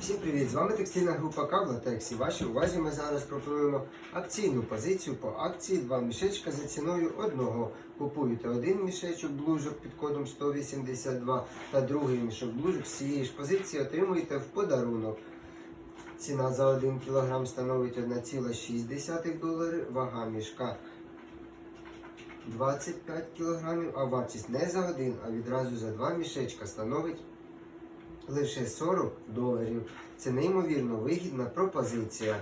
Всім привіт! З вами текстильна група Кавла Тексі. Вашій увазі ми зараз пропонуємо акційну позицію по акції два мішечка за ціною одного. Купуєте один мішечок блужок під кодом 182 та другий мішок блужок з цієї ж позиції отримуєте в подарунок. Ціна за 1 кг становить 1,6 долари, вага мішка 25 кг, а вартість не за один, а відразу за два мішечка становить лише 40 доларів. Це неймовірно вигідна пропозиція.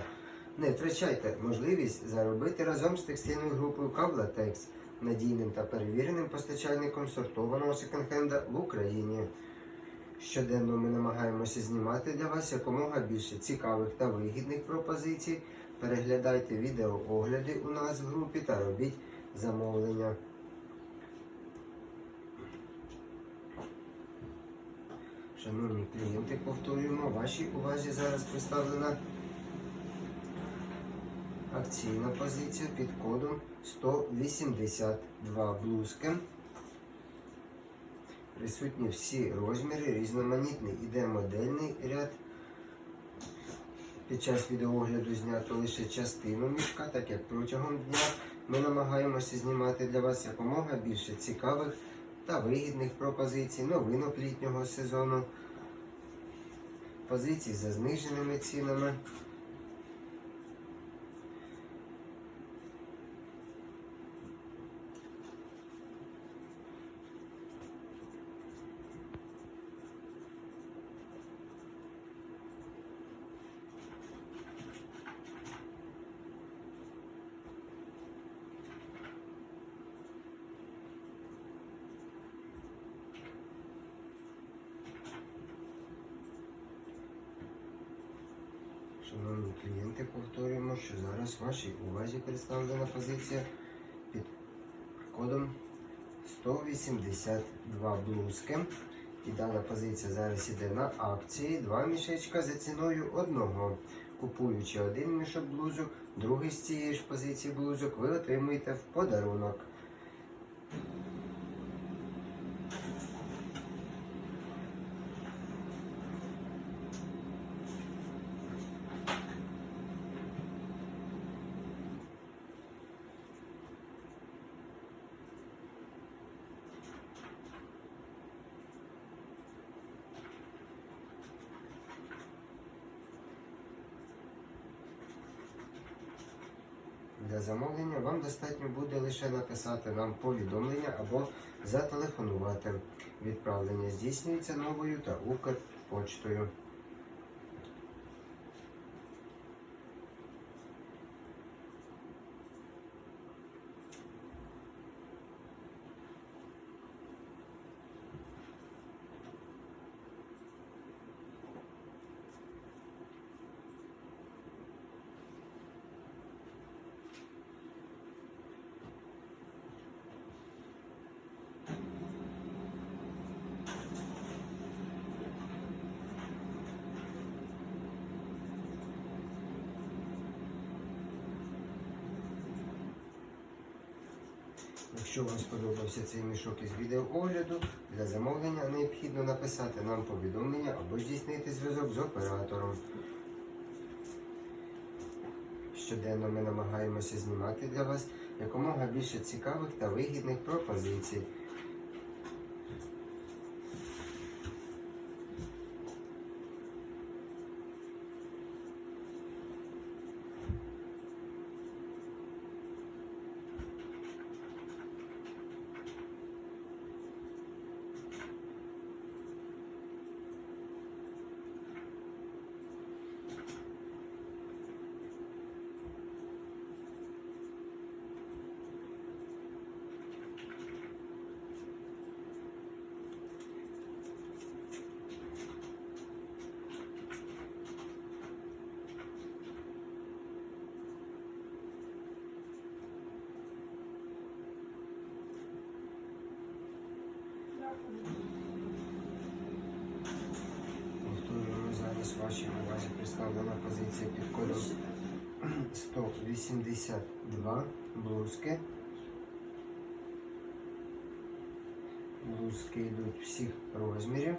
Не втрачайте можливість заробити разом з текстильною групою Кавлатекс, надійним та перевіреним постачальником сортованого секонд-хенда в Україні. Щоденно ми намагаємося знімати для вас якомога більше цікавих та вигідних пропозицій. Переглядайте відеоогляди у нас в групі та робіть замовлення. Шановні клієнти, повторюємо, вашій увазі зараз представлена акційна позиція під кодом 182 блузки. Присутні всі розміри, різноманітний іде модельний ряд. Під час відеогляду знято лише частину мішка, так як протягом дня ми намагаємося знімати для вас якомога більше цікавих та вигідних пропозицій, новинок літнього сезону, позицій за зниженими цінами. Шановні клієнти, повторюємо, що зараз вашій увазі представлена позиція під кодом 182 блузки. І дана позиція зараз іде на акції. Два мішечка за ціною одного. Купуючи один мішок блузок, другий з цієї ж позиції блузок, ви отримуєте в подарунок. Для замовлення вам достатньо буде лише написати нам повідомлення або зателефонувати. Відправлення здійснюється новою та Укрпочтою. Якщо вам сподобався цей мішок із відеоогляду, для замовлення необхідно написати нам повідомлення або здійснити зв'язок з оператором. Щоденно ми намагаємося знімати для вас якомога більше цікавих та вигідних пропозицій. Повторюємо зараз вашій увазі представлена позиція під кодом 182 блузки. Блузки йдуть всіх розмірів.